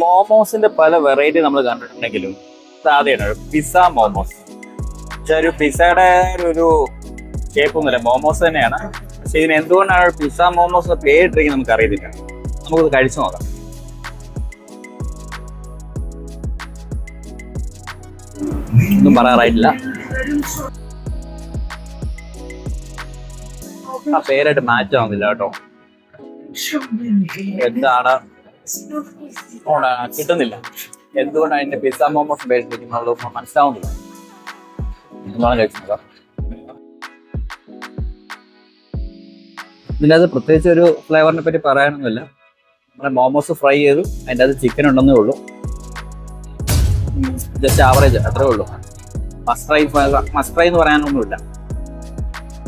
മോമോസിന്റെ പല വെറൈറ്റി നമ്മൾ കണ്ടിട്ടുണ്ടെങ്കിലും സാധ്യതയാണ് പിസ്സ മോമോസ്. പക്ഷെ ഒരു പിസ്സയുടെ ഒരു ഷേപ്പ് ഒന്നുമില്ല. മോമോസ് തന്നെയാണ്. പക്ഷെ ഇതിന് എന്തുകൊണ്ടാണ് പിസ്സ മോമോസ് പേരിട്ടിരിക്കുന്നത് നമുക്ക് അറിയത്തില്ല നമുക്കത് കഴിച്ചു നോക്കാം. ഒന്നും പറയാറായിട്ടില്ല. ആ പേരായിട്ട് മാച്ച് ആവുന്നില്ല കേട്ടോ. എന്താണ്? ഓണ- കിട്ടുന്നില്ല. എന്തുകൊണ്ടാണ് എന്റെ പിസ്സ മോമോസ് പേരിട്ടിരിക്കുന്നത് മനസ്സിലാവുന്നില്ല? ഇതിന്റെ അത് പ്രത്യേകിച്ച് ഒരു ഫ്ലേവറിനെ പറ്റി പറയാനൊന്നുമില്ല. നമ്മുടെ മോമോസ് ഫ്രൈ ചെയ്തു. അതിന്റെ അത് ചിക്കൻ ഉണ്ടെന്നേ ഉള്ളൂ. ജസ്റ്റ് ആവറേജ് അത്രേ ഉള്ളൂ. മസ്റ്റ് ഫ്രൈ മസ്റ്റ് ഫ്രൈ എന്ന് പറയാനൊന്നുമില്ല.